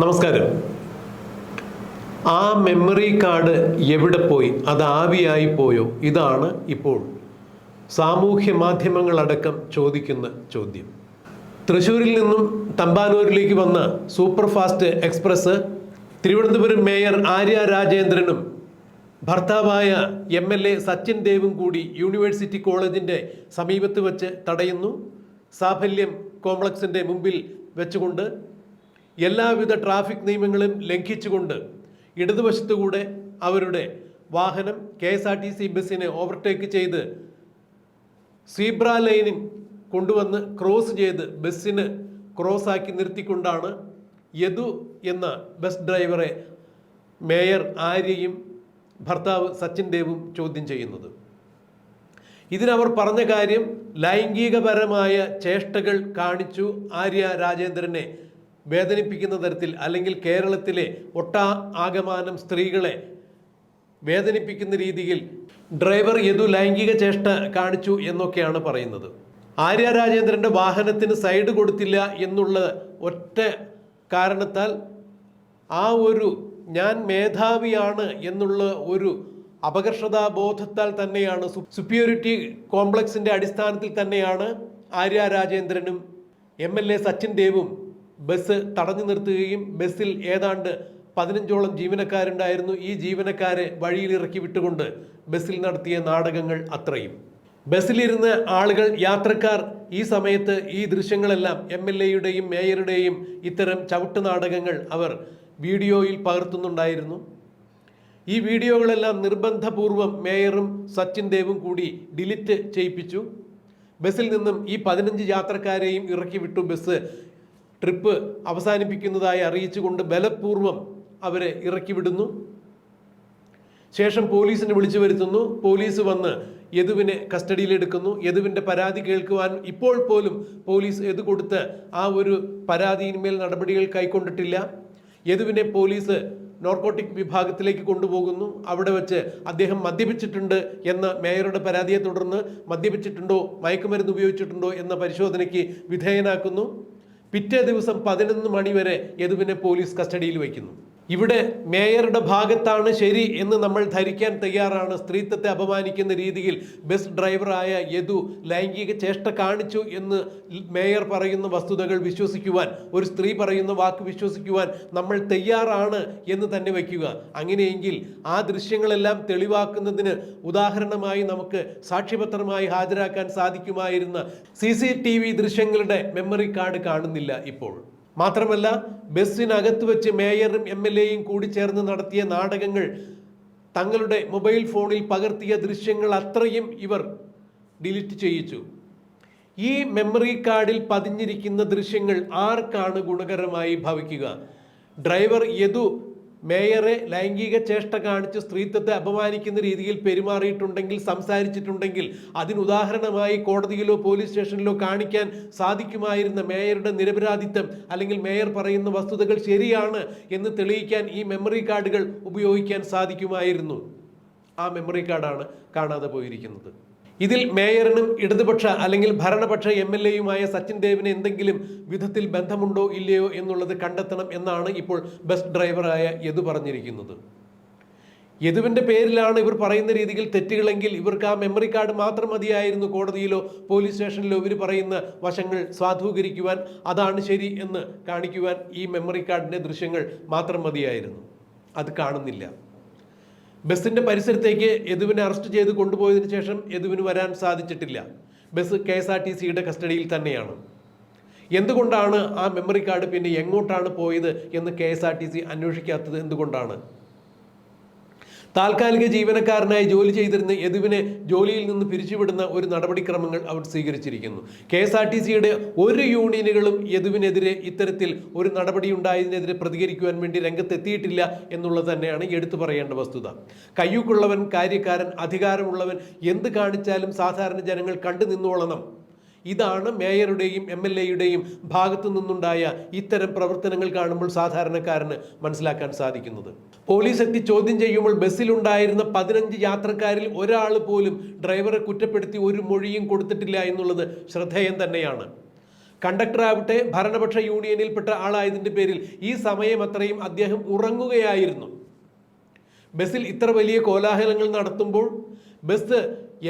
നമസ്കാരം. ആ memory card എവിടെ പോയി? അത് ആവിയായി പോയോ? ഇതാണ് ഇപ്പോൾ സാമൂഹ്യ മാധ്യമങ്ങളടക്കം ചോദിക്കുന്ന ചോദ്യം. തൃശ്ശൂരിൽ നിന്നും തമ്പാനൂരിലേക്ക് വന്ന super fast express Thiruvananthapuram mayor Arya രാജേന്ദ്രനും ഭർത്താവായ എം എൽ എ സച്ചിൻ ദേവും കൂടി യൂണിവേഴ്സിറ്റി കോളേജിന്റെ സമീപത്ത് വച്ച് തടയുന്നു. സാഫല്യം കോംപ്ലക്സിന്റെ മുമ്പിൽ വെച്ചുകൊണ്ട് എല്ലാവിധ ട്രാഫിക് നിയമങ്ങളും ലംഘിച്ചുകൊണ്ട് ഇടതുവശത്തുകൂടെ അവരുടെ വാഹനം K S R T C ബസ്സിനെ ഓവർടേക്ക് ചെയ്ത് സീബ്ര ലൈനിൽ കൊണ്ടുവന്ന് ക്രോസ് ചെയ്ത് ബസ്സിന് ക്രോസാക്കി നിർത്തിക്കൊണ്ടാണ് യദു എന്ന ബസ് ഡ്രൈവറെ മേയർ ആര്യയും ഭർത്താവ് സച്ചിൻ ദേവും ചോദ്യം ചെയ്യുന്നത്. ഇതിനവർ പറഞ്ഞ കാര്യം ലൈംഗികപരമായ ചേഷ്ടകൾ കാണിച്ചു ആര്യ രാജേന്ദ്രനെ വേദനിപ്പിക്കുന്ന തരത്തിൽ അല്ലെങ്കിൽ കേരളത്തിലെ ഒട്ടാ ആകമാനം സ്ത്രീകളെ വേദനിപ്പിക്കുന്ന രീതിയിൽ ഡ്രൈവർ യദു ലൈംഗിക ചേഷ്ട കാണിച്ചു എന്നൊക്കെയാണ് പറയുന്നത്. ആര്യ രാജേന്ദ്രന്റെ വാഹനത്തിന് സൈഡ് കൊടുത്തില്ല എന്നുള്ള ഒറ്റ കാരണത്താൽ ആ ഒരു ഞാൻ മേധാവിയാണ് എന്നുള്ള ഒരു അപകർഷതാബോധത്താൽ തന്നെയാണ് സുപ്യൂരിറ്റി കോംപ്ലക്സിന്റെ അടിസ്ഥാനത്തിൽ തന്നെയാണ് ആര്യ രാജേന്ദ്രനും എം എൽ എ സച്ചിൻ ദേവും ബസ് തടഞ്ഞു നിർത്തുകയും ബസ്സിൽ ഏതാണ്ട് പതിനഞ്ചോളം ജീവനക്കാരുണ്ടായിരുന്നു. ഈ ജീവനക്കാരെ വഴിയിലിറക്കി വിട്ടുകൊണ്ട് ബസ്സിൽ നടത്തിയ നാടകങ്ങൾ അത്രയും. ബസ്സിലിരുന്ന ആളുകൾ യാത്രക്കാർ ഈ സമയത്ത് ഈ ദൃശ്യങ്ങളെല്ലാം എം എൽ എയുടെയും മേയറുടെയും ഇത്തരം ചവിട്ട് നാടകങ്ങൾ അവർ വീഡിയോയിൽ പകർത്തുന്നുണ്ടായിരുന്നു. ഈ വീഡിയോകളെല്ലാം നിർബന്ധപൂർവം മേയറും സച്ചിൻ ദേവും കൂടി ഡിലിറ്റ് ചെയ്യിപ്പിച്ചു. ബസ്സിൽ നിന്നും ഈ പതിനഞ്ച് യാത്രക്കാരെയും ഇറക്കി വിട്ടു ബസ് ട്രിപ്പ് അവസാനിപ്പിക്കുന്നതായി അറിയിച്ചുകൊണ്ട് ബലപൂർവം അവരെ ഇറക്കി വിടുന്നു ശേഷം പോലീസിനെ വിളിച്ചു വരുത്തുന്നു. പോലീസ് വന്ന് യദുവിനെ കസ്റ്റഡിയിലെടുക്കുന്നു. യദുവിന്റെ പരാതി കേൾക്കുവാൻ ഇപ്പോൾ പോലും പോലീസ് എതു കൊടുത്ത് ആ ഒരു പരാതിയിന്മേൽ നടപടികൾ കൈക്കൊണ്ടിട്ടില്ല. യദുവിനെ പോലീസ് നോർക്കോട്ടിക് വിഭാഗത്തിലേക്ക് കൊണ്ടുപോകുന്നു. അവിടെ വെച്ച് അദ്ദേഹം മദ്യപിച്ചിട്ടുണ്ട് എന്ന മേയറുടെ പരാതിയെ തുടർന്ന് മദ്യപിച്ചിട്ടുണ്ടോ മയക്കുമരുന്ന് ഉപയോഗിച്ചിട്ടുണ്ടോ എന്ന പരിശോധനയ്ക്ക് വിധേയനാക്കുന്നു. പിറ്റേ ദിവസം പതിനൊന്ന് മണിവരെ യദുവിനെ പോലീസ് കസ്റ്റഡിയിൽ വയ്ക്കുന്നു. ഇവിടെ മേയറുടെ ഭാഗത്താണ് ശരി എന്ന് നമ്മൾ ധരിക്കാൻ തയ്യാറാണ്. സ്ത്രീത്വത്തെ അപമാനിക്കുന്ന രീതിയിൽ ബസ് ഡ്രൈവറായ യദു ലൈംഗിക ചേഷ്ട കാണിച്ചു എന്ന് മേയർ പറയുന്ന വസ്തുതകൾ വിശ്വസിക്കുവാൻ ഒരു സ്ത്രീ പറയുന്ന വാക്ക് വിശ്വസിക്കുവാൻ നമ്മൾ തയ്യാറാണ് എന്ന് തന്നെ വയ്ക്കുക. അങ്ങനെയെങ്കിൽ ആ ദൃശ്യങ്ങളെല്ലാം തെളിവാക്കുന്നതിന് ഉദാഹരണമായി നമുക്ക് സാക്ഷ്യപത്രമായി ഹാജരാക്കാൻ സാധിക്കുമായിരുന്ന സി ദൃശ്യങ്ങളുടെ മെമ്മറി കാർഡ് കാണുന്നില്ല ഇപ്പോൾ. മാത്രമല്ല ബസ്സിനകത്ത് വെച്ച് മേയറും എം എൽ എയും കൂടി ചേർന്ന് നടത്തിയ നാടകങ്ങൾ തങ്ങളുടെ മൊബൈൽ ഫോണിൽ പകർത്തിയ ദൃശ്യങ്ങൾ അത്രയും ഇവർ ഡിലീറ്റ് ചെയ്യിച്ചു. ഈ മെമ്മറി കാർഡിൽ പതിഞ്ഞിരിക്കുന്ന ദൃശ്യങ്ങൾ ആർക്കാണ് ഗുണകരമായി ഭവിക്കുക? ഡ്രൈവർ യദു മേയറെ ലൈംഗിക ചേഷ്ട കാണിച്ച് സ്ത്രീത്വത്തെ അപമാനിക്കുന്ന രീതിയിൽ പെരുമാറിയിട്ടുണ്ടെങ്കിൽ സംസാരിച്ചിട്ടുണ്ടെങ്കിൽ അതിനുദാഹരണമായി കോടതിയിലോ പോലീസ് സ്റ്റേഷനിലോ കാണിക്കാൻ സാധിക്കുമായിരുന്ന മേയറുടെ നിരപരാധിത്വം അല്ലെങ്കിൽ മേയർ പറയുന്ന വസ്തുതകൾ ശരിയാണ് എന്ന് തെളിയിക്കാൻ ഈ മെമ്മറി കാർഡുകൾ ഉപയോഗിക്കാൻ സാധിക്കുമായിരുന്നു. ആ മെമ്മറി കാർഡാണ് കാണാതെ പോയിരിക്കുന്നത്. ഇതിൽ മേയറിനും ഇടതുപക്ഷ അല്ലെങ്കിൽ ഭരണപക്ഷ എം എൽ എയുമായ സച്ചിൻ ദേവിന് എന്തെങ്കിലും വിധത്തിൽ ബന്ധമുണ്ടോ ഇല്ലയോ എന്നുള്ളത് കണ്ടെത്തണം എന്നാണ് ഇപ്പോൾ ബസ് ഡ്രൈവറായ യദു പറഞ്ഞിരിക്കുന്നത്. യദുവിന്റെ പേരിലാണ് ഇവർ പറയുന്ന രീതിയിൽ തെറ്റുകളെങ്കിൽ ഇവർക്ക് ആ മെമ്മറി കാർഡ് മാത്രം മതിയായിരുന്നു കോടതിയിലോ പോലീസ് സ്റ്റേഷനിലോ ഇവർ പറയുന്ന വശങ്ങൾ സ്വാധൂകരിക്കുവാൻ അതാണ് ശരി എന്ന് കാണിക്കുവാൻ ഈ മെമ്മറി കാർഡിന്റെ ദൃശ്യങ്ങൾ മാത്രം മതിയായിരുന്നു. അത് കാണുന്നില്ല. ബസ്സിന്റെ പരിസരത്തേക്ക് യദുവിനെ അറസ്റ്റ് ചെയ്ത് കൊണ്ടുപോയതിന് ശേഷം യദുവിന് വരാൻ സാധിച്ചിട്ടില്ല. Bus K S R T സിയുടെ കസ്റ്റഡിയിൽ തന്നെയാണ്. എന്തുകൊണ്ടാണ് ആ മെമ്മറി കാർഡ് പിന്നെ എങ്ങോട്ടാണ് പോയത് എന്ന് K S R T C അന്വേഷിക്കാത്തത് എന്തുകൊണ്ടാണ്? താൽക്കാലിക ജീവനക്കാരനായി ജോലി ചെയ്തിരുന്ന യദുവിനെ ജോലിയിൽ നിന്ന് പിരിച്ചുവിടുന്ന ഒരു നടപടിക്രമങ്ങൾ അവർ സ്വീകരിച്ചിരിക്കുന്നു. കെ എസ് ആർ ടി സിയുടെ ഒരു യൂണിയനുകളും യദുവിനെതിരെ ഇത്തരത്തിൽ ഒരു നടപടി ഉണ്ടായതിനെതിരെ പ്രതികരിക്കുവാൻ വേണ്ടി രംഗത്തെത്തിയിട്ടില്ല എന്നുള്ളത് തന്നെയാണ് എടുത്തു പറയേണ്ട വസ്തുത. കയ്യൂക്കുള്ളവൻ കാര്യക്കാരൻ അധികാരമുള്ളവൻ എന്ത് കാണിച്ചാലും സാധാരണ ജനങ്ങൾ കണ്ടു നിന്നോളണം ഇതാണ് മേയറുടെയും എം എൽ എയുടെയും ഭാഗത്തു നിന്നുണ്ടായ ഇത്തരം പ്രവർത്തനങ്ങൾ കാണുമ്പോൾ സാധാരണക്കാരന് മനസ്സിലാക്കാൻ സാധിക്കുന്നത്. പോലീസ് എത്തി ചോദ്യം ചെയ്യുമ്പോൾ ബസ്സിലുണ്ടായിരുന്ന പതിനഞ്ച് യാത്രക്കാരിൽ ഒരാൾ പോലും ഡ്രൈവറെ കുറ്റപ്പെടുത്തി ഒരു മൊഴിയും കൊടുത്തിട്ടില്ല എന്നുള്ളത് ശ്രദ്ധേയം തന്നെയാണ്. കണ്ടക്ടറാവട്ടെ ഭരണപക്ഷ യൂണിയനിൽപ്പെട്ട ആളായതിന്റെ പേരിൽ ഈ സമയം അത്രയും അദ്ദേഹം ഉറങ്ങുകയായിരുന്നു. ബസ്സിൽ ഇത്ര വലിയ കോലാഹലങ്ങൾ നടത്തുമ്പോൾ ബസ്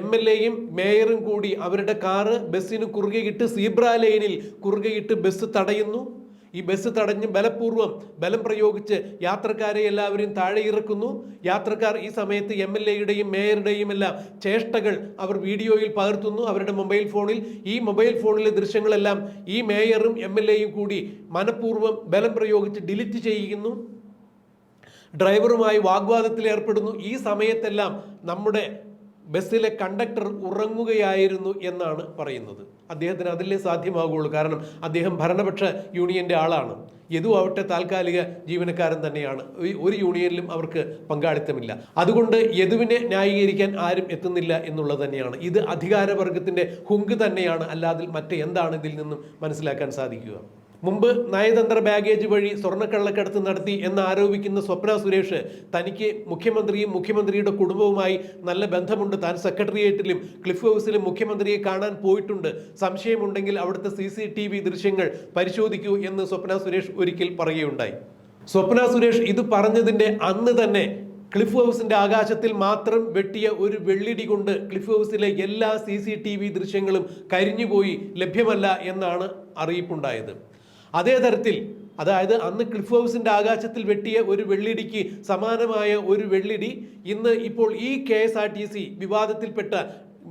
എം എൽ എയും മേയറും കൂടി അവരുടെ കാറ് ബസ്സിന് കുറുകെയിട്ട് സീബ്ര ലൈനിൽ കുറുകെയിട്ട് ബസ് തടയുന്നു. ഈ ബസ് തടഞ്ഞ് ബലപൂർവം ബലം പ്രയോഗിച്ച് യാത്രക്കാരെ എല്ലാവരെയും താഴെ ഇറക്കുന്നു. യാത്രക്കാർ ഈ സമയത്ത് എം എൽ എയുടെയും മേയറുടെയും എല്ലാം ചേഷ്ടകൾ അവർ വീഡിയോയിൽ പകർത്തുന്നു. അവരുടെ മൊബൈൽ ഫോണിൽ ഈ മൊബൈൽ ഫോണിലെ ദൃശ്യങ്ങളെല്ലാം ഈ മേയറും എം എൽ എയും കൂടി മനഃപൂർവം ബലം പ്രയോഗിച്ച് ഡിലിറ്റ് ചെയ്യുന്നു. ഡ്രൈവറുമായി വാഗ്വാദത്തിൽ ഏർപ്പെടുന്നു. ഈ സമയത്തെല്ലാം നമ്മുടെ ബസ്സിലെ കണ്ടക്ടർ ഉറങ്ങുകയായിരുന്നു എന്നാണ് പറയുന്നത്. അദ്ദേഹത്തിന് അതിലേ സാധ്യമാകുള്ളൂ കാരണം അദ്ദേഹം ഭരണപക്ഷ യൂണിയന്റെ ആളാണ്. യദു ആവട്ടെ താൽക്കാലിക ജീവനക്കാരൻ തന്നെയാണ്. ഒരു യൂണിയനിലും അവർക്ക് പങ്കാളിത്തമില്ല. അതുകൊണ്ട് യദുവിനെ ന്യായീകരിക്കാൻ ആരും എത്തുന്നില്ല എന്നുള്ളത് തന്നെയാണ്. ഇത് അധികാരവർഗത്തിന്റെ ഹുങ്ക് തന്നെയാണ്. അല്ലാതെ മറ്റേ എന്താണ് ഇതിൽ നിന്നും മനസ്സിലാക്കാൻ സാധിക്കുക? മുമ്പ് നയതന്ത്ര ബാഗേജ് വഴി സ്വർണക്കള്ളക്കടത്ത് നടത്തി എന്ന് ആരോപിക്കുന്ന സ്വപ്ന സുരേഷ് തനിക്ക് മുഖ്യമന്ത്രിയും മുഖ്യമന്ത്രിയുടെ കുടുംബവുമായി നല്ല ബന്ധമുണ്ട്. താൻ സെക്രട്ടേറിയറ്റിലും ക്ലിഫ് ഹൗസിലും മുഖ്യമന്ത്രിയെ കാണാൻ പോയിട്ടുണ്ട്. സംശയമുണ്ടെങ്കിൽ അവിടുത്തെ സി സി ടി വി ദൃശ്യങ്ങൾ പരിശോധിക്കൂ എന്ന് സ്വപ്ന സുരേഷ് ഒരിക്കൽ പറയുകയുണ്ടായി. സ്വപ്ന സുരേഷ് ഇത് പറഞ്ഞതിന്റെ അന്ന് തന്നെ ക്ലിഫ് ഹൗസിന്റെ ആകാശത്തിൽ മാത്രം വെട്ടിയ ഒരു വെള്ളിടി കൊണ്ട് ക്ലിഫ് ഹൗസിലെ എല്ലാ സി സി ടി വി ദൃശ്യങ്ങളും കരിഞ്ഞുപോയി ലഭ്യമല്ല എന്നാണ് അറിയിപ്പുണ്ടായത്. അതേ തരത്തിൽ അതായത് അന്ന് ക്ലിഫ് ഹൗസിന്റെ ആകാശത്തിൽ വെട്ടിയ ഒരു വെള്ളിടിക്ക് സമാനമായ ഒരു വെള്ളിടി ഇന്ന് ഇപ്പോൾ ഈ K S R T C വിവാദത്തിൽപ്പെട്ട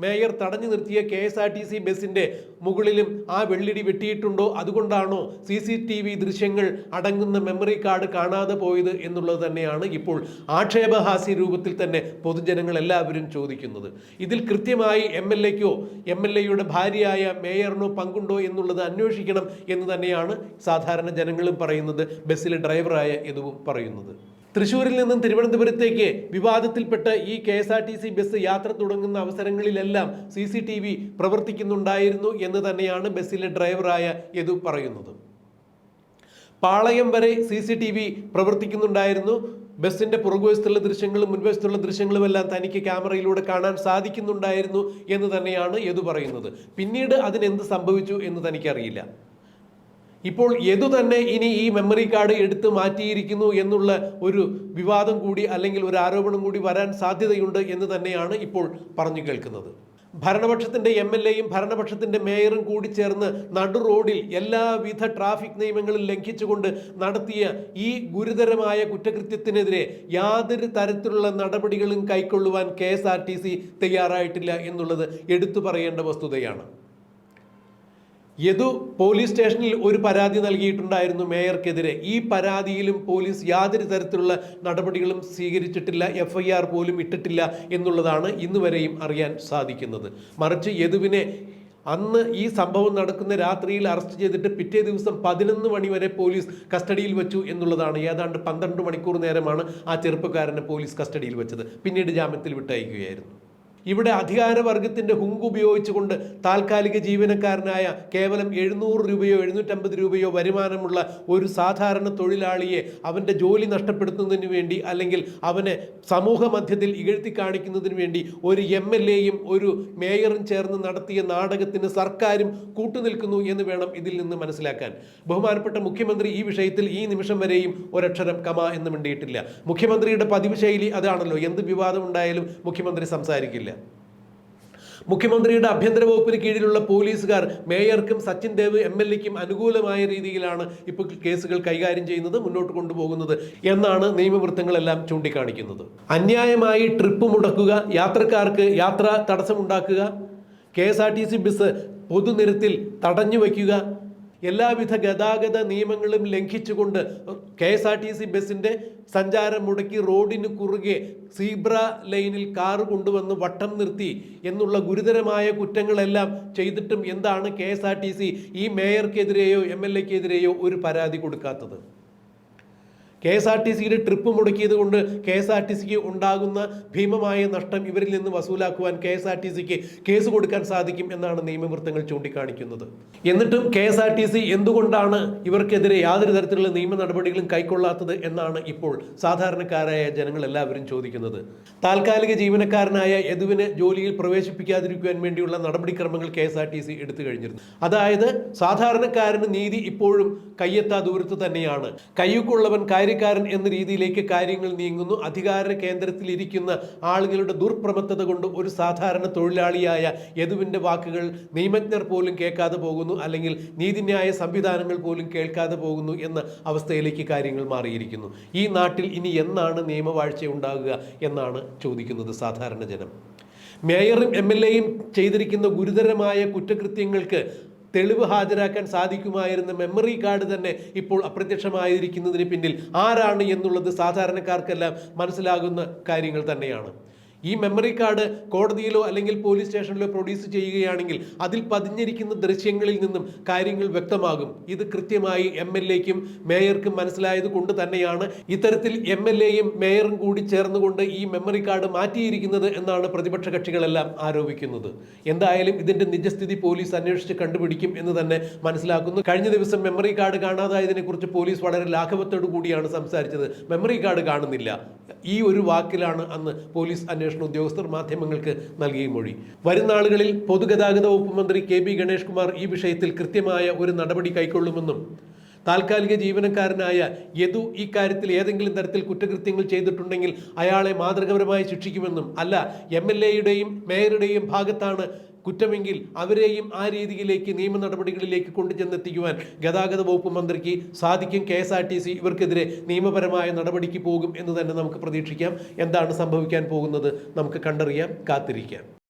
mayor തടഞ്ഞു നിർത്തിയ K S R T C ബസിന്റെ മുകളിലും ആ വെള്ളിടി വെട്ടിയിട്ടുണ്ടോ? അതുകൊണ്ടാണോ സി സി ടി വി ദൃശ്യങ്ങൾ അടങ്ങുന്ന മെമ്മറി കാർഡ് കാണാതെ പോയത് എന്നുള്ളത് തന്നെയാണ് ഇപ്പോൾ ആക്ഷേപഹാസ്യ രൂപത്തിൽ തന്നെ പൊതുജനങ്ങൾ എല്ലാവരും ചോദിക്കുന്നത്. ഇതിൽ കൃത്യമായി എം എൽ എക്കോ എം എൽ എയുടെ ഭാര്യയായ മേയറിനോ പങ്കുണ്ടോ എന്നുള്ളത് അന്വേഷിക്കണം എന്ന് തന്നെയാണ് സാധാരണ ജനങ്ങളും പറയുന്നത് ബസ്സിലെ ഡ്രൈവറായ ഇതും പറയുന്നത്. തൃശ്ശൂരിൽ നിന്നും തിരുവനന്തപുരത്തേക്ക് വിവാദത്തിൽപ്പെട്ട ഈ K S R T C bus യാത്ര തുടങ്ങുന്ന അവസരങ്ങളിലെല്ലാം സി സി ടി വി പ്രവർത്തിക്കുന്നുണ്ടായിരുന്നു എന്ന് തന്നെയാണ് ബസ്സിലെ ഡ്രൈവറായ യദു പറയുന്നത്. പാളയം വരെ സി സി ടി വി പ്രവർത്തിക്കുന്നുണ്ടായിരുന്നു. ബസ്സിന്റെ പുറകുവശത്തുള്ള ദൃശ്യങ്ങളും മുൻവശത്തുള്ള ദൃശ്യങ്ങളുമെല്ലാം തനിക്ക് ക്യാമറയിലൂടെ കാണാൻ സാധിക്കുന്നുണ്ടായിരുന്നു എന്ന് തന്നെയാണ് യദു പറയുന്നത്. പിന്നീട് അതിനെന്ത് സംഭവിച്ചു എന്ന് തനിക്കറിയില്ല. ഇപ്പോൾ എതു തന്നെ ഇനി ഈ മെമ്മറി കാർഡ് എടുത്ത് മാറ്റിയിരിക്കുന്നു എന്നുള്ള ഒരു വിവാദം കൂടി അല്ലെങ്കിൽ ഒരു ആരോപണം കൂടി വരാൻ സാധ്യതയുണ്ട് എന്ന് തന്നെയാണ് ഇപ്പോൾ പറഞ്ഞു കേൾക്കുന്നത്. ഭരണപക്ഷത്തിന്റെ എം എൽ എയും ഭരണപക്ഷത്തിന്റെ മേയറും കൂടി ചേർന്ന് നടു റോഡിൽ എല്ലാവിധ ട്രാഫിക് നിയമങ്ങളും ലംഘിച്ചുകൊണ്ട് നടത്തിയ ഈ ഗുരുതരമായ കുറ്റകൃത്യത്തിനെതിരെ യാതൊരു തരത്തിലുള്ള നടപടികളും കൈക്കൊള്ളുവാൻ കെ തയ്യാറായിട്ടില്ല എന്നുള്ളത് എടുത്തു പറയേണ്ട വസ്തുതയാണ്. യദു പോലീസ് സ്റ്റേഷനിൽ ഒരു പരാതി നൽകിയിട്ടുണ്ടായിരുന്നു മേയർക്കെതിരെ. ഈ പരാതിയിലും പോലീസ് യാതൊരു തരത്തിലുള്ള നടപടികളും സ്വീകരിച്ചിട്ടില്ല എഫ്ഐആർ പോലും ഇട്ടിട്ടില്ല എന്നുള്ളതാണ് ഇന്ന് വരെയും അറിയാൻ സാധിക്കുന്നത്. മറിച്ച് യദുവിനെ അന്ന് ഈ സംഭവം നടക്കുന്ന രാത്രിയിൽ അറസ്റ്റ് ചെയ്തിട്ട് പിറ്റേ ദിവസം പതിനൊന്ന് മണി വരെ പോലീസ് കസ്റ്റഡിയിൽ വെച്ചു എന്നുള്ളതാണ്. ഏതാണ്ട് പന്ത്രണ്ട് മണിക്കൂർ നേരമാണ് ആ ചെറുപ്പക്കാരനെ പോലീസ് കസ്റ്റഡിയിൽ വെച്ചത്. പിന്നീട് ജാമ്യത്തിൽ വിട്ടയക്കുകയായിരുന്നു. ഇവിടെ അധികാരവർഗത്തിന്റെ ഹുങ്ക് ഉപയോഗിച്ചുകൊണ്ട് താൽക്കാലിക ജീവനക്കാരനായ കേവലം എഴുന്നൂറ് രൂപയോ എഴുന്നൂറ്റമ്പത് രൂപയോ വരുമാനമുള്ള ഒരു സാധാരണ തൊഴിലാളിയെ അവന്റെ ജോലി നഷ്ടപ്പെടുത്തുന്നതിന് വേണ്ടി അല്ലെങ്കിൽ അവനെ സമൂഹ മധ്യത്തിൽ ഇകഴ്ത്തി കാണിക്കുന്നതിന് വേണ്ടി ഒരു എം എൽ എയും ഒരു മേയറും ചേർന്ന് നടത്തിയ നാടകത്തിന് സർക്കാരും കൂട്ടുനിൽക്കുന്നു എന്ന് വേണം ഇതിൽ നിന്ന് മനസ്സിലാക്കാൻ. ബഹുമാനപ്പെട്ട മുഖ്യമന്ത്രി ഈ വിഷയത്തിൽ ഈ നിമിഷം വരെയും ഒരക്ഷരം കമ എന്ന് മിണ്ടിയിട്ടില്ല. മുഖ്യമന്ത്രിയുടെ പതിവ് ശൈലി അതാണല്ലോ എന്ത് വിവാദം ഉണ്ടായാലും മുഖ്യമന്ത്രി സംസാരിക്കില്ല. മുഖ്യമന്ത്രിയുടെ ആഭ്യന്തര വകുപ്പിന് കീഴിലുള്ള പോലീസുകാർ മേയർക്കും സച്ചിൻ ദേവ് എം എൽ എക്കും അനുകൂലമായ രീതിയിലാണ് ഇപ്പോൾ കേസുകൾ കൈകാര്യം ചെയ്യുന്നത് മുന്നോട്ട് കൊണ്ടുപോകുന്നത് എന്നാണ് നിയമവൃത്തങ്ങളെല്ലാം ചൂണ്ടിക്കാണിക്കുന്നത്. അന്യായമായി ട്രിപ്പ് മുടക്കുക യാത്രക്കാർക്ക് യാത്ര തടസ്സമുണ്ടാക്കുക K S R T C bus പൊതുനിരത്തിൽ തടഞ്ഞു വയ്ക്കുക എല്ലാവിധ ഗതാഗത നിയമങ്ങളും ലംഘിച്ചുകൊണ്ട് K S R T C ബസ്സിന്റെ സഞ്ചാരം മുടക്കി റോഡിന് കുറുകെ സീബ്ര ലൈനിൽ കാർ കൊണ്ടുവന്ന് വട്ടം നിർത്തി എന്നുള്ള ഗുരുതരമായ കുറ്റങ്ങളെല്ലാം ചെയ്തിട്ടും എന്താണ് K S R T C ഈ മേയർക്കെതിരെയോ എം എൽ എക്കെതിരെയോ ഒരു പരാതി കൊടുക്കാത്തത്? കെ എസ് ആർ ടി സിയുടെ ട്രിപ്പ് മുടക്കിയത് കൊണ്ട് കെ എസ് ആർ ടി സിക്ക് ഉണ്ടാകുന്ന ഭീമമായ നഷ്ടം ഇവരിൽ നിന്ന് വസൂലാക്കുവാൻ കെ എസ് ആർ ടി സിക്ക് കേസ് കൊടുക്കാൻ സാധിക്കും എന്നാണ് നിയമവൃത്തങ്ങൾ ചൂണ്ടിക്കാണിക്കുന്നത്. എന്നിട്ടും K S R T C എന്തുകൊണ്ടാണ് ഇവർക്കെതിരെ യാതൊരു തരത്തിലുള്ള നിയമ നടപടികളും കൈക്കൊള്ളാത്തത് എന്നാണ് ഇപ്പോൾ സാധാരണക്കാരായ ജനങ്ങൾ എല്ലാവരും ചോദിക്കുന്നത്. താൽക്കാലിക ജീവനക്കാരനായ യദുവിന് ജോലിയിൽ പ്രവേശിപ്പിക്കാതിരിക്കുവാൻ വേണ്ടിയുള്ള നടപടിക്രമങ്ങൾ K S R T C എടുത്തു കഴിഞ്ഞിരുന്നു. അതായത് സാധാരണക്കാരന് നീതി ഇപ്പോഴും കയ്യെത്താ ദൂരത്ത് തന്നെയാണ്. കയ്യൊക്കുള്ളവൻ കാര്യക്കാരൻ എന്ന രീതിയിലേക്ക് കാര്യങ്ങൾ നീങ്ങുന്നു. അധികാര കേന്ദ്രത്തിൽ ഇരിക്കുന്ന ആളുകളുടെ ദുർപ്രമത്തത കൊണ്ട് ഒരു സാധാരണ തൊഴിലാളിയായ യദുവിന്റെ വാക്കുകൾ നിയമജ്ഞർ പോലും കേൾക്കാതെ പോകുന്നു അല്ലെങ്കിൽ നീതിന്യായ സംവിധാനങ്ങൾ പോലും കേൾക്കാതെ പോകുന്നു എന്ന അവസ്ഥയിലേക്ക് കാര്യങ്ങൾ മാറിയിരിക്കുന്നു. ഈ നാട്ടിൽ ഇനി എന്നാണ് നിയമവാഴ്ച ഉണ്ടാകുക എന്നാണ് ചോദിക്കുന്നത് സാധാരണ ജനം. മേയറും എം എൽ എയും ചെയ്തിരിക്കുന്ന ഗുരുതരമായ കുറ്റകൃത്യങ്ങൾക്ക് തെളിവ് ഹാജരാക്കാൻ സാധിക്കുമായിരുന്ന മെമ്മറി കാർഡ് തന്നെ ഇപ്പോൾ അപ്രത്യക്ഷമായിരിക്കുന്നതിന് പിന്നിൽ. ആരാണ് എന്നുള്ളത് സാധാരണക്കാർക്കെല്ലാം മനസ്സിലാകുന്ന കാര്യങ്ങൾ തന്നെയാണ്. ഈ മെമ്മറി കാർഡ് കോടതിയിലോ അല്ലെങ്കിൽ പോലീസ് സ്റ്റേഷനിലോ പ്രൊഡ്യൂസ് ചെയ്യുകയാണെങ്കിൽ അതിൽ പതിഞ്ഞിരിക്കുന്ന ദൃശ്യങ്ങളിൽ നിന്നും കാര്യങ്ങൾ വ്യക്തമാകും. ഇത് കൃത്യമായി എം എൽ എക്കും മേയർക്കും മനസ്സിലായത് കൊണ്ട് തന്നെയാണ് ഇത്തരത്തിൽ എം എൽ എയും മേയറും കൂടി ചേർന്നുകൊണ്ട് ഈ മെമ്മറി കാർഡ് മാറ്റിയിരിക്കുന്നത് എന്നാണ് പ്രതിപക്ഷ കക്ഷികളെല്ലാം ആരോപിക്കുന്നത്. എന്തായാലും ഇതിന്റെ നിജസ്ഥിതി പോലീസ് അന്വേഷിച്ച് കണ്ടുപിടിക്കും എന്ന് തന്നെ മനസ്സിലാക്കുന്നു. കഴിഞ്ഞ ദിവസം മെമ്മറി കാർഡ് കാണാതായതിനെ കുറിച്ച് പോലീസ് വളരെ ലാഘവത്തോടു കൂടിയാണ് സംസാരിച്ചത്. മെമ്മറി കാർഡ് കാണുന്നില്ല. ഈ ഒരു വാക്കിലാണ് അന്ന് പോലീസ് അന്വേഷണ ഉദ്യോഗസ്ഥർ മാധ്യമങ്ങൾക്ക് നൽകിയ മൊഴി. വരും നാളുകളിൽ പൊതുഗതാഗത വകുപ്പ് മന്ത്രി കെ ബി ഗണേഷ് കുമാർ ഈ വിഷയത്തിൽ കൃത്യമായ ഒരു നടപടി കൈക്കൊള്ളുമെന്നും താൽക്കാലിക ജീവനക്കാരനായ യദു ഈ കാര്യത്തിൽ ഏതെങ്കിലും തരത്തിൽ കുറ്റകൃത്യങ്ങൾ ചെയ്തിട്ടുണ്ടെങ്കിൽ അയാളെ മാതൃകപരമായി ശിക്ഷിക്കുമെന്നും അല്ല എം എൽ എയുടെയും മേയറുടെയും ഭാഗത്താണ് കുറ്റമെങ്കിൽ അവരെയും ആ രീതിയിലേക്ക് നിയമ നടപടികളിലേക്ക് കൊണ്ടുചെന്നെത്തിക്കുവാൻ ഗതാഗത വകുപ്പ് മന്ത്രിക്ക് സാധിക്കും. K S R T C ഇവർക്കെതിരെ നിയമപരമായ നടപടിക്ക് പോകും എന്ന് തന്നെ നമുക്ക് പ്രതീക്ഷിക്കാം. എന്താണ് സംഭവിക്കാൻ പോകുന്നത് നമുക്ക് കണ്ടറിയാം. കാത്തിരിക്കാം.